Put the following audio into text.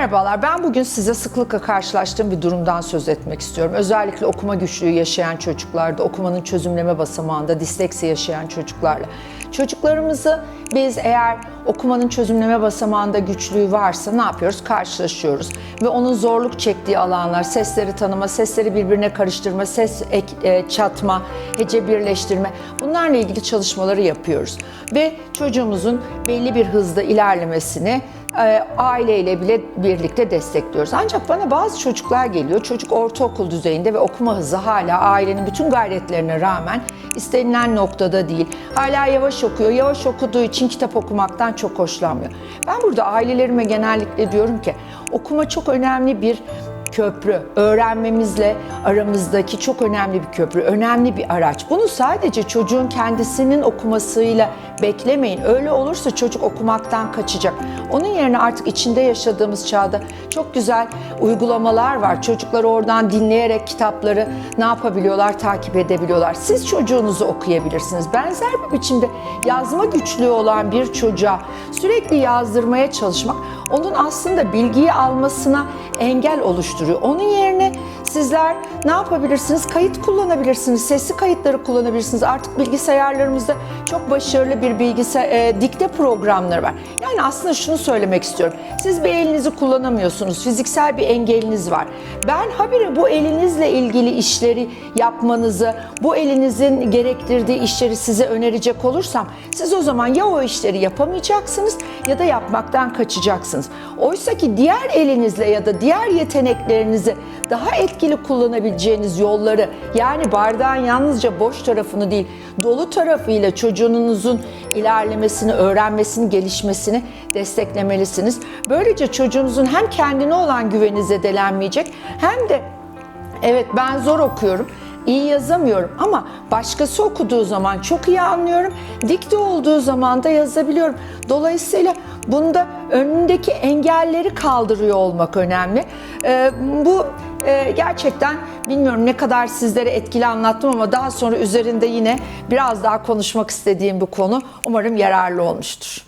Merhabalar, ben bugün size sıklıkla karşılaştığım bir durumdan söz etmek istiyorum. Özellikle okuma güçlüğü yaşayan çocuklarda, okumanın çözümleme basamağında disleksi yaşayan çocuklarla. Çocuklarımızı biz eğer okumanın çözümleme basamağında güçlüğü varsa ne yapıyoruz? Karşılaşıyoruz. Ve onun zorluk çektiği alanlar, sesleri tanıma, sesleri birbirine karıştırma, ses ek, e, çatma, hece birleştirme bunlarla ilgili çalışmaları yapıyoruz. Ve çocuğumuzun belli bir hızda ilerlemesini e, aileyle bile birlikte destekliyoruz. Ancak bana bazı çocuklar geliyor. Çocuk ortaokul düzeyinde ve okuma hızı hala ailenin bütün gayretlerine rağmen istenilen noktada değil. Hala yavaş okuyor. Yavaş okuduğu için kitap okumaktan çok hoşlanmıyor. Ben burada ailelerime genellikle diyorum ki okuma çok önemli bir köprü, öğrenmemizle aramızdaki çok önemli bir köprü, önemli bir araç. Bunu sadece çocuğun kendisinin okumasıyla beklemeyin. Öyle olursa çocuk okumaktan kaçacak. Onun yerine artık içinde yaşadığımız çağda çok güzel uygulamalar var. Çocuklar oradan dinleyerek kitapları ne yapabiliyorlar, takip edebiliyorlar. Siz çocuğunuzu okuyabilirsiniz. Benzer bir biçimde yazma güçlüğü olan bir çocuğa sürekli yazdırmaya çalışmak onun aslında bilgiyi almasına engel oluşturuyor. Onun yerine sizler ne yapabilirsiniz? Kayıt kullanabilirsiniz, sesli kayıtları kullanabilirsiniz. Artık bilgisayarlarımızda çok başarılı bir bilgisayar e, dikte programları var. Yani aslında şunu söylemek istiyorum. Siz bir elinizi kullanamıyorsunuz. Fiziksel bir engeliniz var. Ben habire bu elinizle ilgili işleri yapmanızı, bu elinizin gerektirdiği işleri size önerecek olursam siz o zaman ya o işleri yapamayacaksınız ya da yapmaktan kaçacaksınız. Oysa ki diğer elinizle ya da diğer yeteneklerinizi daha etkili kullanabileceğiniz yolları yani bardağın yalnızca boş tarafını değil dolu tarafıyla çocuğunuzun ilerlemesini, öğrenmesini, gelişmesini desteklemelisiniz. Böylece çocuğunuzun hem kendine olan güveni zedelenmeyecek hem de evet ben zor okuyorum iyi yazamıyorum ama başkası okuduğu zaman çok iyi anlıyorum. Dikte olduğu zaman da yazabiliyorum. Dolayısıyla bunda önündeki engelleri kaldırıyor olmak önemli. Ee, bu e, gerçekten bilmiyorum ne kadar sizlere etkili anlattım ama daha sonra üzerinde yine biraz daha konuşmak istediğim bir konu. Umarım yararlı olmuştur.